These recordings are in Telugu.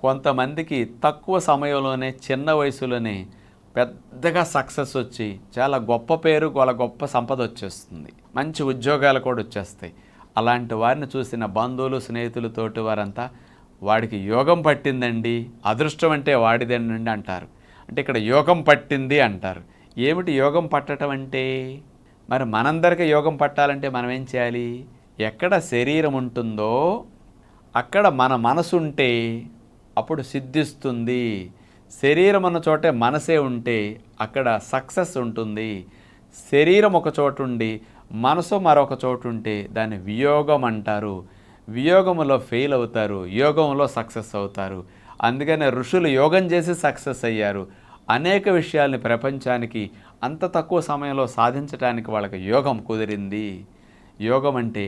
కొంతమందికి తక్కువ సమయంలోనే చిన్న వయసులోనే పెద్దగా సక్సెస్ వచ్చి చాలా గొప్ప పేరు వాళ్ళ గొప్ప సంపద వచ్చేస్తుంది. మంచి ఉద్యోగాలు కూడా వచ్చేస్తాయి. అలాంటి వారిని చూసిన బంధువులు స్నేహితులు తోటి వారంతా వాడికి యోగం పట్టిందండి అదృష్టం అంటే వాడిదేనండి అంటారు. అంటే ఇక్కడ యోగం పట్టింది అంటారు. ఏమిటి యోగం పట్టడం అంటే? మరి మనందరికీ యోగం పట్టాలంటే మనం ఏం చేయాలి? ఎక్కడ శరీరం ఉంటుందో అక్కడ మన మనసు ఉంటే అప్పుడు సిద్ధిస్తుంది. శరీరం ఉన్న చోటే మనసే ఉంటే అక్కడ సక్సెస్ ఉంటుంది. శరీరం ఒక చోటు ఉండి మనసు మరొక చోటు ఉంటే దాన్ని వియోగం అంటారు. వియోగములో ఫెయిల్ అవుతారు యోగంలో సక్సెస్ అవుతారు. అందుకనే ఋషులు యోగం చేసి సక్సెస్ అయ్యారు. అనేక విషయాల్ని ప్రపంచానికి అంత తక్కువ సమయంలో సాధించడానికి వాళ్ళకి యోగం కుదిరింది. యోగం అంటే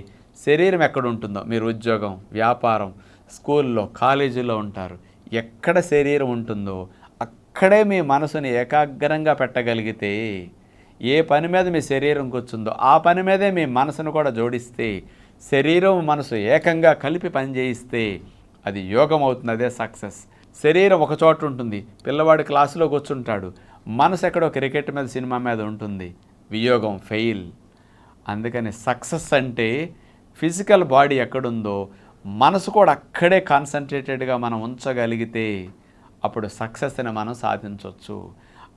శరీరం ఎక్కడ ఉంటుందో మీరు ఉద్యోగం వ్యాపారం స్కూల్లో కాలేజీలో ఉంటారు. ఎక్కడ శరీరం ఉంటుందో అక్కడే మీ మనసుని ఏకాగ్రంగా పెట్టగలిగితే ఏ పని మీద మీ శరీరం కూర్చుందో ఆ పని మీదే మీ మనసును కూడా జోడిస్తే శరీరం మనసు ఏకంగా కలిపి పనిచేయిస్తే అది యోగం అవుతుంది అదే సక్సెస్. శరీరం ఒక చోట ఉంటుంది పిల్లవాడు క్లాసులో కూర్చుంటాడు మనసు ఎక్కడో క్రికెట్ మీద సినిమా మీద ఉంటుంది వియోగం ఫెయిల్. అందుకని సక్సెస్ అంటే ఫిజికల్ బాడీ ఎక్కడుందో మనసు కూడా అక్కడే కాన్సన్ట్రేటెడ్గా మనం ఉంచగలిగితే అప్పుడు సక్సెస్ని మనం సాధించవచ్చు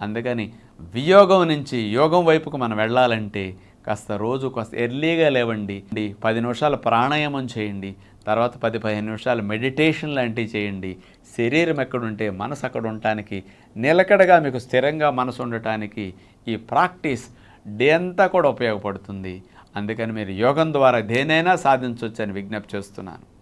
అందుకని వియోగం నుంచి యోగం వైపుకు మనం వెళ్ళాలంటే కాస్త రోజు కాస్త ఎర్లీగా లేవండి. పది నిమిషాలు ప్రాణాయామం చేయండి. తర్వాత పది పదిహేను నిమిషాలు మెడిటేషన్ లాంటివి చేయండి. శరీరం ఎక్కడుంటే మనసు అక్కడ ఉండటానికి నిలకడగా మీకు స్థిరంగా మనసు ఉండటానికి ఈ ప్రాక్టీస్ డే అంతా కూడా ఉపయోగపడుతుంది. అందుకని మీరు యోగం ద్వారా దేనైనా సాధించవచ్చని విజ్ఞప్తి చేస్తున్నాను.